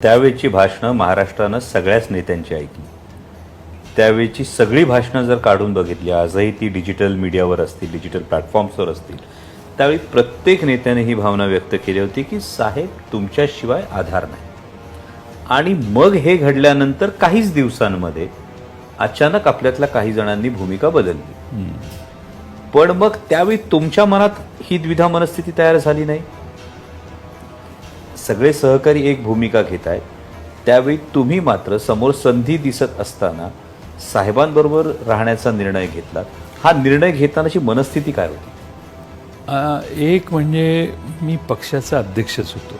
त्यावेळची भाषणं महाराष्ट्रानं सगळ्याच नेत्यांची ऐकली. त्यावेळची सगळी भाषणं जर काढून बघितली आजही ती डिजिटल मीडियावर असतील डिजिटल प्लॅटफॉर्म्सवर असतील त्यावेळी प्रत्येक नेत्याने ही भावना व्यक्त केली होती की साहेब तुमच्याशिवाय आधार नाही. आणि मग हे घडल्यानंतर काहीच दिवसांमध्ये अचानक आपल्यातल्या काही जणांनी भूमिका बदलली. पण मग त्यावेळी तुमच्या मनात ही द्विधा मनस्थिती तयार झाली नाही? सगळे सहकारी एक भूमिका घेत आहेत. त्यावेळी तुम्ही मात्र समोर संधी दिसत असताना साहेबांबरोबर राहण्याचा निर्णय घेतला. हा निर्णय घेतानाची मनस्थिती काय होती? एक म्हणजे मी पक्षाचा अध्यक्षच होतो.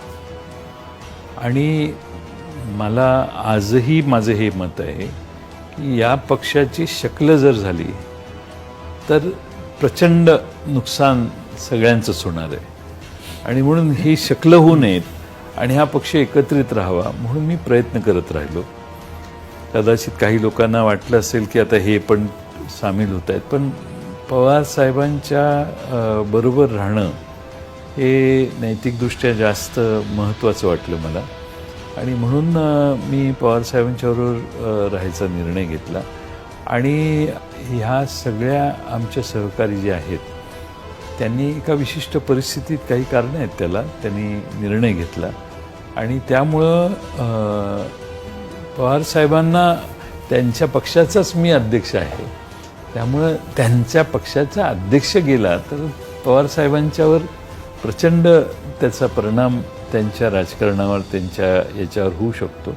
आणि मला आजही माझं हे मत आहे की या पक्षाची शक्ल जर झाली तर प्रचंड नुकसान सगळ्यांचंच होणार आहे. आणि म्हणून ही शक्ल होऊ नयेत आणि हा पक्ष एकत्रित राहावा म्हणून मी प्रयत्न करत राहिलो. कदाचित काही लोकांना वाटलं असेल की आता हे पण सामील होत आहेत पण पवार साहेबांच्या बरोबर राहणं हे नैतिकदृष्ट्या जास्त महत्त्वाचं वाटलं मला. आणि म्हणून मी पवार साहेबांच्याबरोबर राहायचा निर्णय घेतला. आणि ह्या सगळ्या आमच्या सहकारी जे आहेत त्यांनी एका विशिष्ट परिस्थितीत काही कारणं आहेत त्याला त्यांनी निर्णय घेतला. आणि त्यामुळं पवार साहेबांना त्यांच्या पक्षाचाच मी अध्यक्ष आहे. त्यामुळं त्यांच्या पक्षाचा अध्यक्ष गेला तर पवार साहेबांच्यावर प्रचंड त्याचा परिणाम त्यांच्या राजकारणावर त्यांच्या याच्यावर होऊ शकतो.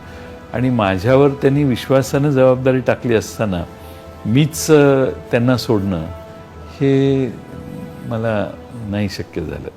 आणि माझ्यावर त्यांनी विश्वासानं जबाबदारी टाकली असताना मीच त्यांना सोडणं हे मला नाही शक्य झालं.